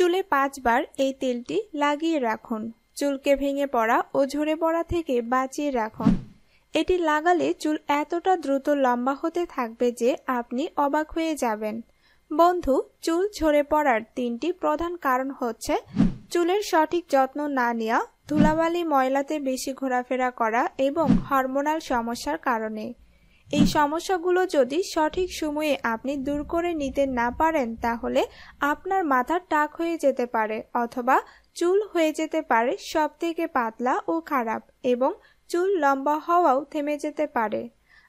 চুলে পাঁচবার এই তেলটি লাগিয়ে রাখুন। চুলকে ভেঙে পড়া ও ঝরে পড়া থেকে বাঁচিয়ে রাখুন। এটি লাগালে চুল এতটা দ্রুত লম্বা হতে থাকবে যে আপনি অবাক হয়ে যাবেন। বন্ধু, চুল ঝরে পড়ার তিনটি প্রধান কারণ হচ্ছে চুলের সঠিক যত্ন না নেওয়া, ধুলাবালি, ময়লাতে বেশি ঘোরাফেরা করা এবং হরমোনাল সমস্যার কারণে। এই সমস্যাগুলো যদি সঠিক সময়ে আপনি দূর করে নিতে না পারেন, তাহলে আপনার মাথা টাক হয়ে যেতে পারে অথবা চুল হয়ে যেতে পারে সব থেকে পাতলা ও খারাপ এবং চুল লম্বা হওয়াও থেমে যেতে পারে।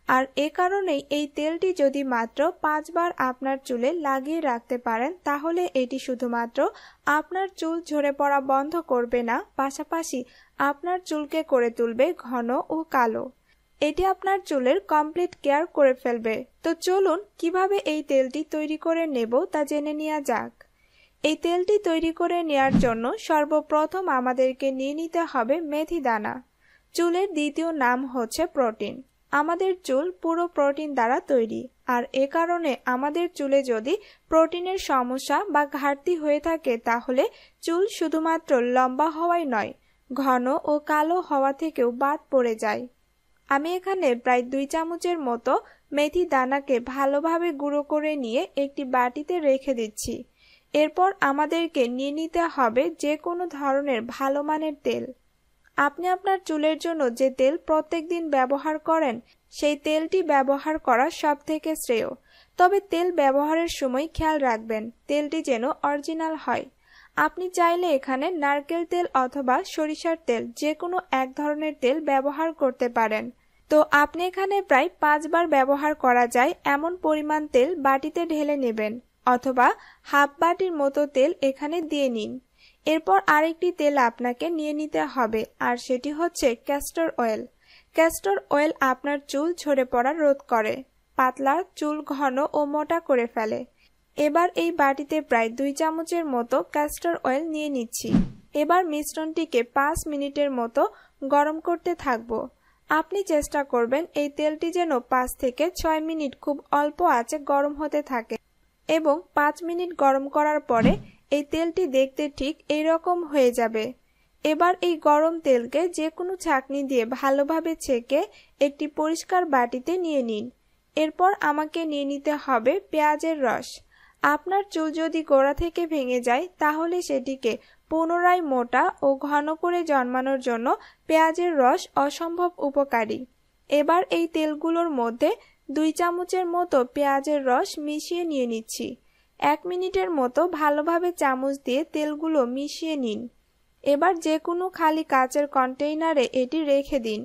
আর এ কারণেই এই তেলটি যদি মাত্র পাঁচবার আপনার চুলে লাগিয়ে রাখতে পারেন, তাহলে এটি শুধুমাত্র আপনার চুল ঝরে পড়া বন্ধ করবে না, পাশাপাশি আপনার চুলকে করে তুলবে ঘন ও কালো। এটি আপনার চুলের কমপ্লিট কেয়ার করে ফেলবে। তো চলুন, কীভাবে এই তেলটি তৈরি করে নেব তা জেনে নেওয়া যাক। এই তেলটি তৈরি করে নেয়ার জন্য সর্বপ্রথম আমাদেরকে নিয়ে নিতে হবে মেথি দানা। চুলের দ্বিতীয় নাম হচ্ছে প্রোটিন। আমাদের চুল পুরো প্রোটিন দ্বারা তৈরি, আর এ কারণে আমাদের চুলে যদি প্রোটিনের সমস্যা বা ঘাটতি হয়ে থাকে, তাহলে চুল শুধুমাত্র লম্বা হওয়াই নয়, ঘন ও কালো হওয়া থেকেও বাদ পড়ে যায়। আমি এখানে প্রায় দুই চামচের মতো মেথি দানাকে ভালোভাবে গুঁড়ো করে নিয়ে একটি বাটিতে রেখে দিচ্ছি। এরপর আমাদেরকে নিয়ে নিতে হবে যে কোনো ধরনের ভালো মানের তেল। আপনি আপনার চুলের জন্য যে তেল প্রত্যেক দিন ব্যবহার করেন, সেই তেলটি ব্যবহার করা সব থেকে শ্রেয়। তবে তেল ব্যবহারের সময় খেয়াল রাখবেন, তেলটি যেন অরিজিনাল হয়। আপনি চাইলে এখানে নারকেল তেল অথবা সরিষার তেল যে কোনো এক ধরনের তেল ব্যবহার করতে পারেন। তো আপনি এখানে প্রায় পাঁচবার ব্যবহার করা যায় এমন পরিমাণ তেল বাটিতে ঢেলে নেবেন, অথবা হাফ বাটির মতো তেল এখানে দিয়ে নিন। এরপর আরেকটি তেল আপনাকে নিয়ে নিতে হবে, আর সেটি হচ্ছে ক্যাস্টর অয়েল ক্যাস্টর অয়েল আপনার চুল ঝরে পড়া রোধ করে, পাতলা, চুল ঘন ও মোটা করে ফেলে। এবার এই বাটিতে প্রায় দুই চামচের মতো ক্যাস্টর অয়েল নিয়ে নিচ্ছি। এবার মিশ্রণটিকে পাঁচ মিনিটের মতো গরম করতে থাকব। আপনি চেষ্টা করবেন এই তেলটি যেন পাঁচ থেকে ছয় মিনিট খুব অল্প আঁচে গরম হতে থাকে এবং পাঁচ মিনিট গরম করার পরে এই তেলটি দেখতে ঠিক এই রকম হয়ে যাবে। এবার এই গরম তেলকে যে কোনো ছাকনি দিয়ে ভালোভাবে ছেঁকে একটি পরিষ্কার বাটিতে নিয়ে নিন। এরপর আমাকে নিয়ে নিতে হবে পেঁয়াজের রস। আপনার চুল যদি গোড়া থেকে ভেঙে যায়, তাহলে সেটিকে পুনরায় মোটা ও ঘন করে জন্মানোর জন্য পেঁয়াজের রস অসম্ভব উপকারী। এবার এই তেলগুলোর মধ্যে দুই চামচের মতো পেঁয়াজের রস মিশিয়ে নিয়ে নিচ্ছি। এক মিনিটের মতো ভালোভাবে চামচ দিয়ে তেলগুলো মিশিয়ে নিন। এবার যে কোনো খালি কাচের কন্টেইনারে এটি রেখে দিন।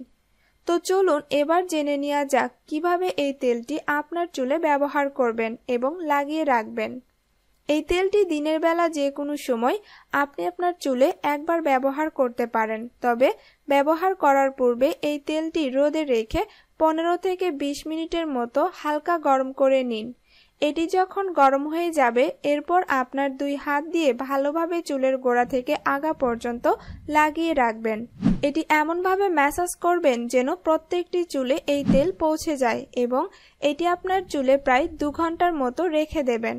তো চলুন এবার জেনে নেওয়া যাক কীভাবে এই তেলটি আপনার চুলে ব্যবহার করবেন এবং লাগিয়ে রাখবেন। এই তেলটি দিনের বেলা যে কোনো সময় আপনি আপনার চুলে একবার ব্যবহার করতে পারেন। তবে ব্যবহার করার পূর্বে এই তেলটি রোদে রেখে পনেরো থেকে বিশ মিনিটের মতো হালকা গরম করে নিন। এটি যখন গরম হয়ে যাবে, এরপর আপনার দুই হাত দিয়ে ভালোভাবে চুলের গোড়া থেকে আগা পর্যন্ত লাগিয়ে রাখবেন। এটি এমনভাবে ম্যাসাজ করবেন যেন প্রত্যেকটি চুলে এই তেল পৌঁছে যায় এবং এটি আপনার চুলে প্রায় দু ঘণ্টার মতো রেখে দেবেন।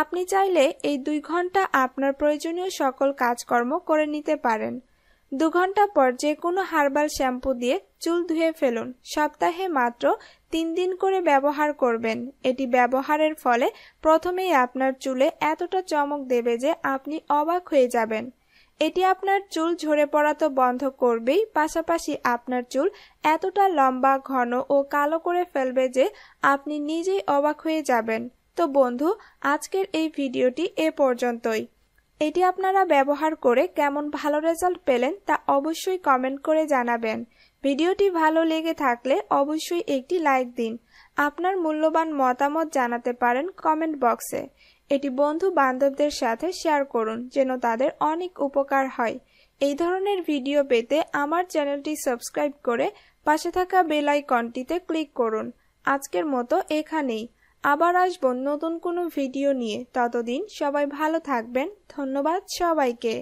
আপনি চাইলে এই দুই ঘণ্টা আপনার প্রয়োজনীয় সকল কাজকর্ম করে নিতে পারেন। দু ঘণ্টা পর যে কোনো হার্বাল শ্যাম্পু দিয়ে চুল ধুয়ে ফেলুন। সপ্তাহে মাত্র তিন দিন করে ব্যবহার করবেন। এটি ব্যবহারের ফলে প্রথমেই আপনার চুলে এতটা চমক দেবে যে আপনি অবাক হয়ে যাবেন। এটি আপনার চুল ঝরে পড়া তো বন্ধ করবেই, পাশাপাশি আপনার চুল এতটা লম্বা, ঘন ও কালো করে ফেলবে যে আপনি নিজেই অবাক হয়ে যাবেন। তো বন্ধু, আজকের এই ভিডিওটি এ পর্যন্তই। এটি আপনারা ব্যবহার করে কেমন ভালো রেজাল্ট পেলেন তা অবশ্যই কমেন্ট করে জানাবেন। ভিডিওটি ভালো লেগে থাকলে অবশ্যই একটি লাইক দিন। আপনার মূল্যবান মতামত জানাতে পারেন কমেন্ট বক্সে। এটি বন্ধু বান্ধবদের সাথে শেয়ার করুন যেন তাদের অনেক উপকার হয়। এই ধরনের ভিডিও পেতে আমার চ্যানেলটি সাবস্ক্রাইব করে পাশে থাকা বেল আইকনটিতে ক্লিক করুন। আজকের মতো এখানেই। আবার আসব নতুন কোনো ভিডিও নিয়ে। ততদিন সবাই ভালো থাকবেন। ধন্যবাদ সবাইকে।